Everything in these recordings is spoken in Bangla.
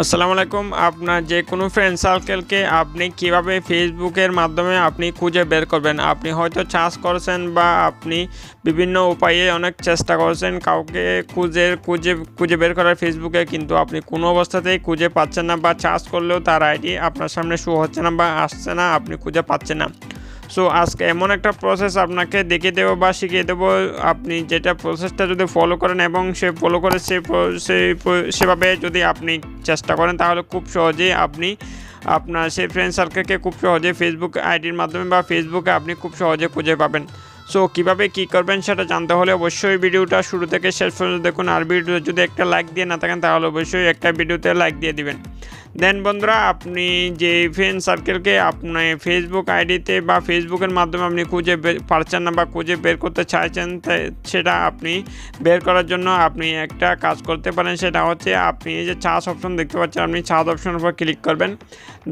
আসসালামু আলাইকুম। আপনার যে কোনো ফ্রেন্ড সার্কেলকে আপনি কীভাবে ফেসবুকের মাধ্যমে আপনি খুঁজে বের করবেন? আপনি হয়তো চার্জ করছেন বা আপনি বিভিন্ন উপায়ে অনেক চেষ্টা করছেন কাউকে খুঁজে খুঁজে খুঁজে বের করার ফেসবুকে কিন্তু আপনি কোনো অবস্থাতেই খুঁজে পাচ্ছেন না বা চার্জ করলেও তার আইডি আপনার সামনে শো হচ্ছে না বা আসছে না, আপনি খুঁজে পাচ্ছেন না। সো আজকে এমন একটা প্রসেস আপনাকে দেখিয়ে দেবো বা শিখিয়ে দেবো। আপনি যেটা প্রসেসটা যদি ফলো করেন এবং সে ফলো করে সে সেই সেভাবে যদি আপনি চেষ্টা করেন, তাহলে খুব সহজেই আপনি আপনার সেই ফ্রেন্ড সার্কেলকে খুব সহজে ফেসবুক আইডির মাধ্যমে বা ফেসবুকে আপনি খুব সহজে খুঁজে পাবেন। সো কীভাবে কী করবেন সেটা জানতে হলে অবশ্যই ভিডিওটা শুরু থেকে শেষ পর্যন্ত দেখুন। আর ভিডিও যদি একটা লাইক দিয়ে না থাকেন, তাহলে অবশ্যই একটা ভিডিওতে লাইক দিয়ে দিবেন। দেন বন্ধুরা, আপনি যে ফ্রেন্ড সার্কেলকে আপনি ফেসবুক আইডিতে বা ফেসবুকের মাধ্যমে আপনি খুঁজে পারছেন না বা খুঁজে বের করতে চাইছেন সেটা আপনি বের করার জন্য আপনি একটা কাজ করতে পারেন। সেটা হচ্ছে আপনি এই যে চার্জ অপশন দেখতে পাচ্ছেন, আপনি চার্জ অপশনের উপর ক্লিক করবেন।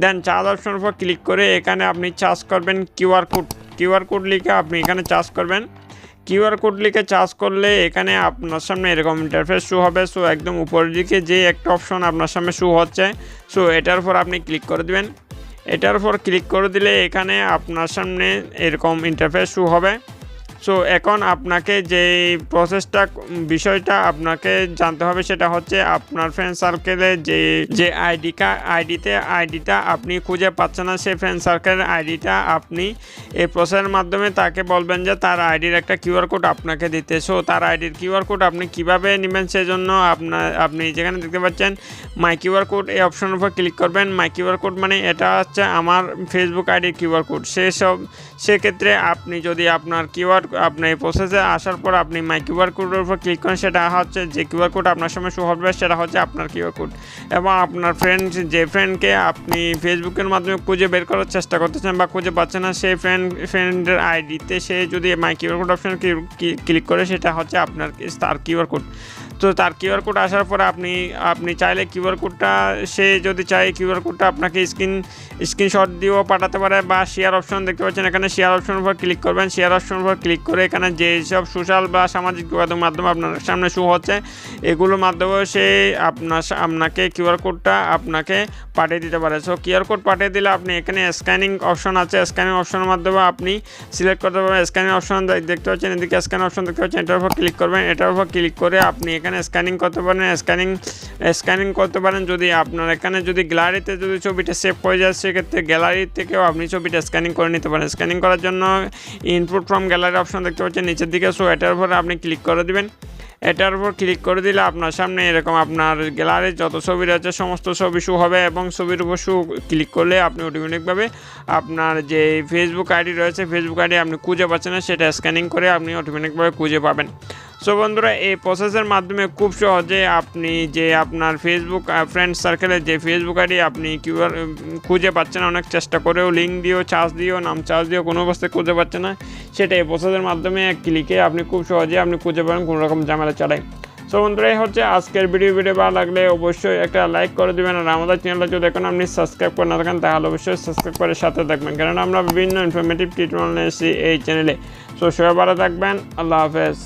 দেন চার্জ অপশনের উপর ক্লিক করে এখানে আপনি চার্জ করবেন কিউআর কোড কিউআর কোড লিখে আপনি এখানে চার্জ করবেন। কিউআর কোড লিখে চার্জ করলে এখানে আপনার সামনে এরকম ইন্টারফেস শু হবে। সো একদম উপরের দিকে যে একটা অপশন আপনার সামনে শু হচ্ছে। সো এটার উপর আপনি ক্লিক করে দেবেন। এটার উপর ক্লিক করে দিলে এখানে আপনার সামনে এরকম ইন্টারফেস শু হবে। সো এখন আপনাকে যে প্রসেসটা বিষয়টা আপনাকে জানতে হবে সেটা হচ্ছে আপনার ফ্রেন্ড সার্কেলে যে যে আইডি আইডিতে আইডিটা আপনি খুঁজে পাচ্ছেন না, সেই ফ্রেন্ড সার্কেলের আইডিটা আপনি এই প্রসেসের মাধ্যমে তাকে বলবেন যে তার আইডির একটা কিউআর কোড আপনাকে দিতে। সো তার আইডির কিউআর কোড আপনি কীভাবে নেবেন সেজন্য আপনার আপনি যেখানে দেখতে পাচ্ছেন মাই কিউআর কোড এই অপশনের উপর ক্লিক করবেন। মাই কিউআর কোড মানে এটা হচ্ছে আমার ফেসবুক আইডির কিউআর কোড সেসব সেক্ষেত্রে আপনি যদি আপনার কিউআর আপনি প্রসেসে আসার পর আপনি মাই কিউআর কোডের উপর ক্লিক করেন, সেটা হচ্ছে যে কিউআর কোড আপনার সামনে শো হবে, সেটা হচ্ছে আপনার কিউআর কোড এবং আপনার ফ্রেন্ড যে ফ্রেন্ডকে আপনি ফেসবুকের মাধ্যমে খুঁজে বের করার চেষ্টা করতেছেন বা খুঁজে পাচ্ছেন না, সেই ফ্রেন্ড ফ্রেন্ডের আইডিতে সে যদি my QR code option click করে, সেটা হচ্ছে আপনার তার কিউআর কোড তো তার কিউআর কোড আসার পরে আপনি আপনি চাইলে কিউআর কোডটা, সে যদি চায় কিউআর কোডটা আপনাকে স্ক্রিন, স্ক্রিনশট দিয়েও পাঠাতে পারে বা শেয়ার অপশন দেখতে পাচ্ছেন এখানে শেয়ার অপশনের উপর ক্লিক করবেন। শেয়ার অপশনের উপর ক্লিক করে এখানে যেসব সোশ্যাল বা সামাজিক যোগাযোগ মাধ্যম আপনার সামনে শো হচ্ছে, এগুলোর মাধ্যমে সে আপনার আপনাকে কিউআর কোডটা আপনাকে পাঠিয়ে দিতে পারে। সো কিউআর কোড পাঠিয়ে দিলে আপনি এখানে স্ক্যানিং অপশন আছে। স্ক্যানিং অপশনের মাধ্যমে আপনি সিলেক্ট করতে পারবেন। স্ক্যানিং অপশন দেখতে পাচ্ছেন, এদিকে স্ক্যান অপশন দেখতে পাচ্ছেন, এটার উপর ক্লিক করবেন। এটার উপর ক্লিক করে আপনি এখানে স্ক্যানিং করতে পারেন স্ক্যানিং স্ক্যানিং করতে পারেন যদি আপনার এখানে যদি গ্যালারিতে যদি ছবিটা সেভ হয়ে যায়, সেক্ষেত্রে গ্যালারি থেকেও আপনি ছবিটা স্ক্যানিং করে নিতে পারেন। স্ক্যানিং করার জন্য ইনপুট ফ্রম গ্যালারি অপশন দেখতে পাচ্ছেন, নিচের দিকে। সো এটার উপরে আপনি ক্লিক করে দেবেন। এটার উপর ক্লিক করে দিলে আপনার সামনে এরকম আপনার গ্যালারির যত ছবি রয়েছে, সমস্ত ছবি শু হবে এবং ছবির উপর শু ক্লিক করলে আপনি অটোমেটিকভাবে আপনার যে ফেসবুক আইডি রয়েছে ফেসবুক আইডি আপনি খুঁজে পাচ্ছেন না, সেটা স্ক্যানিং করে আপনি অটোমেটিকভাবে খুঁজে পাবেন। সো বন্ধুরা, এই প্রসেসের মাধ্যমে খুব সহজে আপনি যে আপনার ফেসবুক ফ্রেন্ড সার্কেলের যে ফেসবুক আইডি আপনি কিউআর খুঁজে পাচ্ছেন, অনেক চেষ্টা করেও লিঙ্ক দিয়েও চার্জ দিয়েও নাম চার্জ দিয়েও কোনো অবস্থায় খুঁজে পাচ্ছেন না। সেটা এই প্রসেসের মাধ্যমে ক্লিকে আপনি খুব সহজে আপনি খুঁজে পাবেন কোনো রকম ঝামেলা ছাড়াই। সো বন্ধুরা হচ্ছে আজকের ভিডিও ভিডিও ভালো লাগলে অবশ্যই একটা লাইক করে দেবেন। আর আমাদের চ্যানেলটা যদি এখন আপনি সাবস্ক্রাইব করে না থাকেন, তাহলে অবশ্যই সাবস্ক্রাইব করে সাথে থাকবেন। কারণ আমরা বিভিন্ন ইনফরমেটিভ ট্রিটমেন্ট এসেছি এই চ্যানেলে সো সবাই ভালো থাকবেন। আল্লাহ হাফেজ।